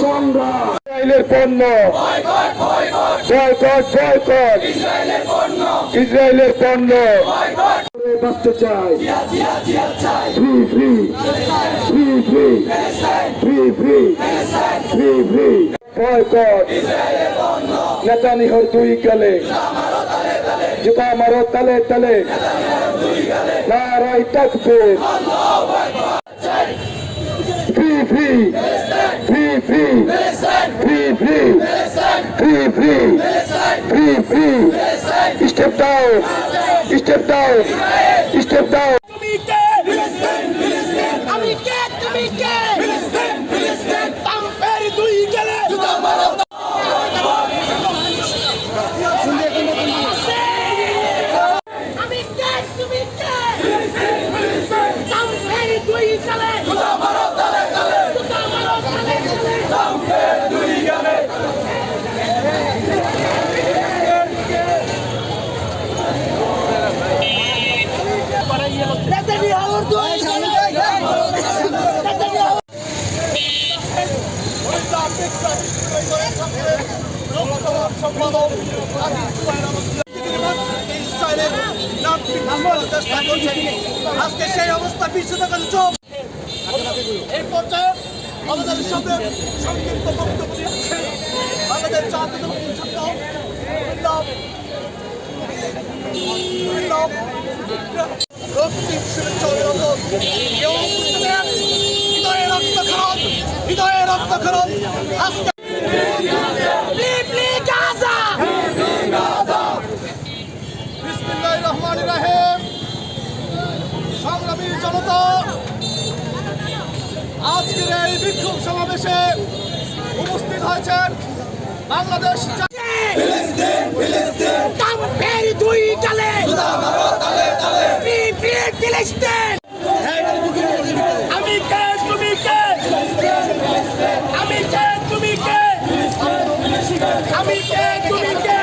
ইসরায়েলের পণ্য। Boycott boycott ইসরায়েলের পণ্য। বাঁচতে চাই। Free free. Free free. Free free. Free free. Boycott নেতানিহর দুই গেলে। জুতা মারো তালে তালে। নারাই তাকবীর। Free free. Step down! Step down! Step down! সম্পাদক ইসরায়েলের চেষ্টা করছেন আজকে সেই অবস্থা বিশ্ব চোখ এই পর্যায়ে আমাদের সাথে সংক্ষিপ্ত বক্তব্য দিচ্ছেন আমাদের জাতীয় শুভেচ্ছা হৃদয়ে রক্তক্ষরণ আজকে সংগ্রামী জনতা আজকের এই বিক্ষোভ সমাবেশে উপস্থিত হয়েছেন বাংলাদেশ আমি কে তুমি কে?